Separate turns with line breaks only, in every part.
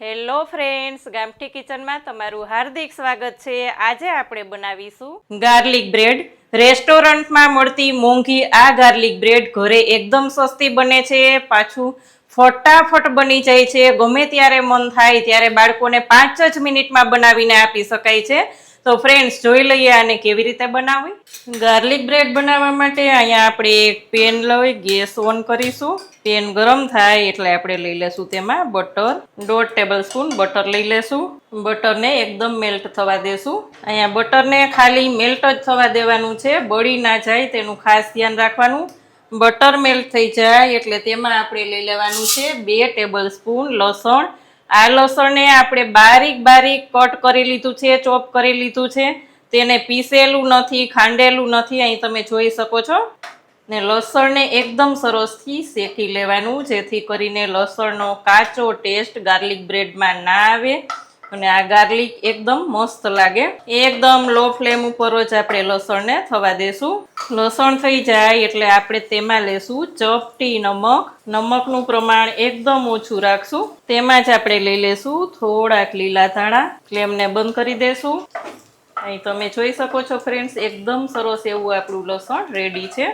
Hello friends, ગામઠી કિચનમાં તમારું હાર્દિક સ્વાગત છે. આજે આપણે બનાવીશું ગાર્લિક બ્રેડ. રેસ્ટોરન્ટમાં મળતી મોંઘી આ ગાર્લિક બ્રેડ ઘરે એકદમ સસ્તી બને છે, પાછું ફટાફટ બની જાય છે. ગમે ત્યારે મન થાય ત્યારે બાળકોને પાંચ જ મિનિટમાં બનાવીને આપી શકાય છે. તો ફ્રેન્ડ્સ જોઈ લઈએ આને કેવી રીતે બનાવવી. ગાર્લિક બ્રેડ બનાવવા માટે અહીંયા આપણે એક પેન લઈ, ગેસ ઓન કરીશું. પેન ગરમ થાય એટલે આપણે લઈ લેશું તેમાં બટર દોઢ ટેબલ સ્પૂન બટર લઈ લેશું. બટરને એકદમ મેલ્ટ થવા દેશું. અહીંયા બટરને ખાલી મેલ્ટ જ થવા દેવાનું છે. બળી ના જાય તેનું ખાસ ધ્યાન રાખવાનું. બટર મેલ્ટ થઈ જાય એટલે તેમાં આપણે લઈ લેવાનું છે બે ટેબલ સ્પૂન લસણ આ લસણને આપણે બારીક બારીક કટ કરી લીધું છે, ચોપ કરી લીધું છે. તેને પીસેલું નથી, ખાંડેલું નથી, અહીં તમે જોઈ શકો છો. ને લસણને એકદમ સરસથી શેકી લેવાનું, જેથી કરીને લસણનો કાચો ટેસ્ટ ગાર્લિક બ્રેડમાં ના આવે. અને આ ગાર્લિક એકદમ મસ્ત લાગે. એકદમ લો ફ્લેમ ઉપર જ આપણે લસણને થવા દેશું. લસણ થઈ જાય એટલે આપણે તેમાં લેશું ચપટી નમક. નમકનું પ્રમાણ એકદમ ઓછું રાખશું. તેમાં જ આપણે લઈ લેશું થોડાક લીલા ધાણા. ફ્લેમને બંધ કરી દેશું. અહીં તમે જોઈ શકો છો ફ્રેન્ડ્સ, એકદમ સરસ એવું આપણું લસણ રેડી છે.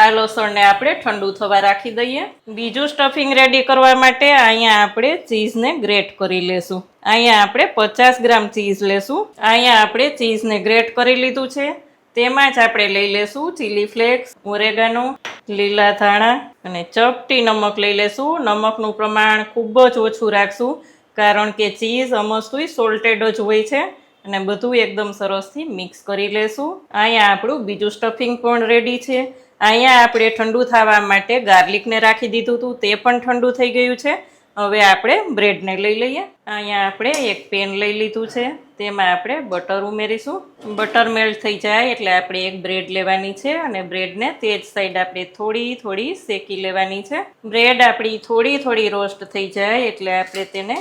આ લસણને આપણે ઠંડુ થવા રાખી દઈએ. બીજું સ્ટફિંગ રેડી કરવા માટે અહીંયા આપણે ચીઝને ગ્રેટ કરી લેશું. અહીંયા આપણે પચાસ ગ્રામ ચીઝ લેશું. અહીંયા આપણે ચીઝને ગ્રેટ કરી લીધું છે. તેમાં જ આપણે લઈ લેશું ચીલી ફ્લેક્સ ઓરેગાનો લીલા ધાણા અને ચપટી નમક લઈ લેશું. નમકનું પ્રમાણ ખૂબ જ ઓછું રાખશું, કારણ કે ચીઝ અમસ્તુય સોલ્ટેડ જ હોય છે અને બધું એકદમ સરસથી મિક્સ કરી લેશું. અહીંયા આપણું બીજું સ્ટફિંગ પણ રેડી છે. અહીંયા આપણે ઠંડુ થવા માટે ગાર્લિકને રાખી દીધું હતું, તે પણ ઠંડુ થઈ ગયું છે. હવે આપણે બ્રેડને લઈ લઈએ. અહીંયા આપણે એક પેન લઈ લીધું છે, તેમાં આપણે બટર ઉમેરીશું. બટર મેલ્ટ થઈ જાય એટલે આપણે એક બ્રેડ લેવાની છે અને બ્રેડને તે જ સાઈડ આપણે થોડી થોડી શેકી લેવાની છે. બ્રેડ આપણી થોડી થોડી રોસ્ટ થઈ જાય એટલે આપણે તેને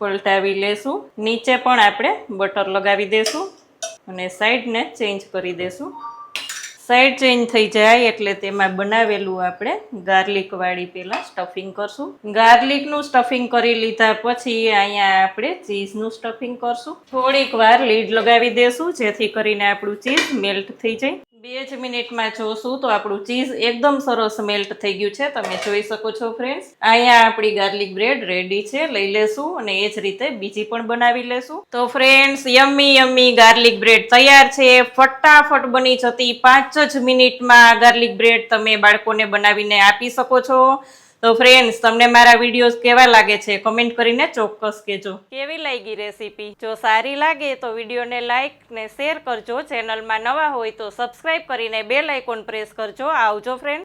પલટાવી લેશું. નીચે પણ આપણે બટર લગાવી દેશું અને સાઈડને ચેન્જ કરી દેશું. સાઈડ ચેન્જ થઈ જાય એટલે તેમાં બનાવેલું આપણે ગાર્લિક વાળી પહેલાં સ્ટફિંગ કરશું. ગાર્લિકનું સ્ટફિંગ કરી લીધા પછી અહીંયા આપણે ચીઝનું સ્ટફિંગ કરશું. થોડીક વાર લીડ લગાવી દેશું, જેથી કરીને આપણું ચીઝ મેલ્ટ થઈ જાય. બે જ મિનિટમાં જોશું તો આપણું ચીઝ એકદમ સરસ મેલ્ટ થઈ ગયું છે. તમે જોઈ શકો છો ફ્રેન્ડ્સ અહીંયા આપણી ગાર્લિક બ્રેડ રેડી છે, લઈ લેશું અને એ જ રીતે બીજી પણ બનાવી લેશું. તો friends yummy yummy garlic bread તૈયાર છે. ફટાફટ બની જતી પાંચ જ મિનિટમાં ગાર્લિક બ્રેડ તમે બાળકોને બનાવીને આપી શકો છો. તો ફ્રેન્ડ્સ તમને મારા વિડીયોઝ કેવા લાગે છે? કમેન્ટ કરીને ચોક્કસ કહેજો. કેવી લાગી રેસીપી જો સારી લાગે તો વિડીયોને લાઇક ને શેર કરજો. ચેનલમાં નવા હોય તો સબસ્ક્રાઈબ કરીને બેલ આઇકોન પ્રેસ કરજો. આવજો ફ્રેન્ડ